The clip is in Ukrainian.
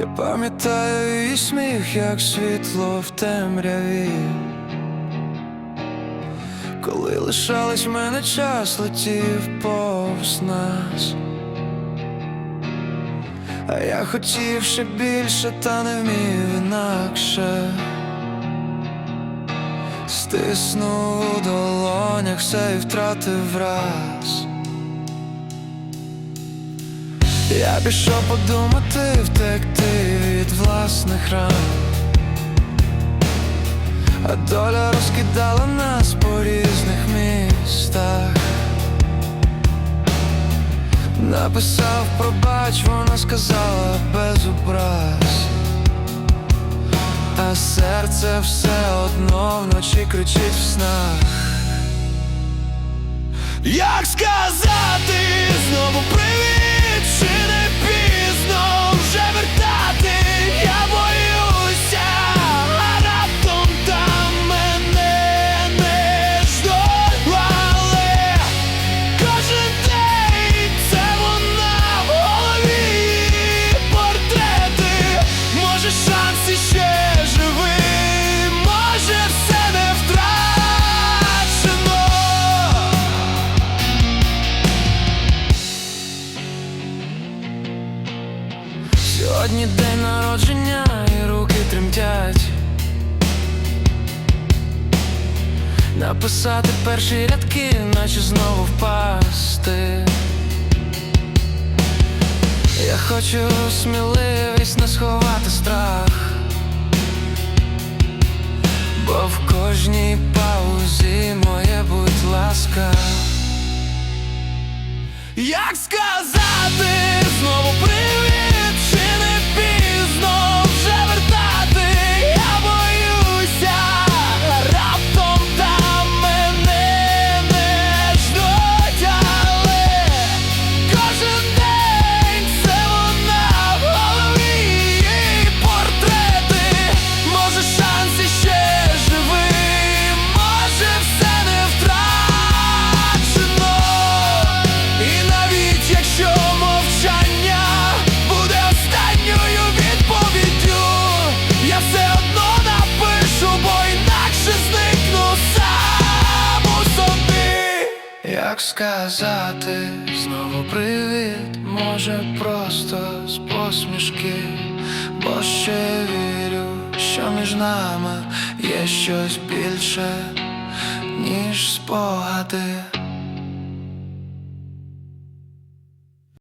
Я пам'ятаю її сміх, як світло в темряві. Коли лишались в мене час, летів повз нас. А я хотів ще більше, та не вмів інакше. Стиснув у долонях все і втратив раз. Я пішов подумати, втекти від власних ран. А доля розкидала нас по різних містах. Написав пробач, вона сказала без образ. А серце все одно вночі кричить в снах. Як сказати знову привіт, Сьогодні день народження і руки тремтять. Написати перші рядки, наче знову впасти. Я хочу сміливість не сховати страх, бо в кожній паузі моє будь ласка. Як сказати Як сказати знову привіт, може просто з посмішки, бо ще вірю, що між нами є щось більше, ніж спогади.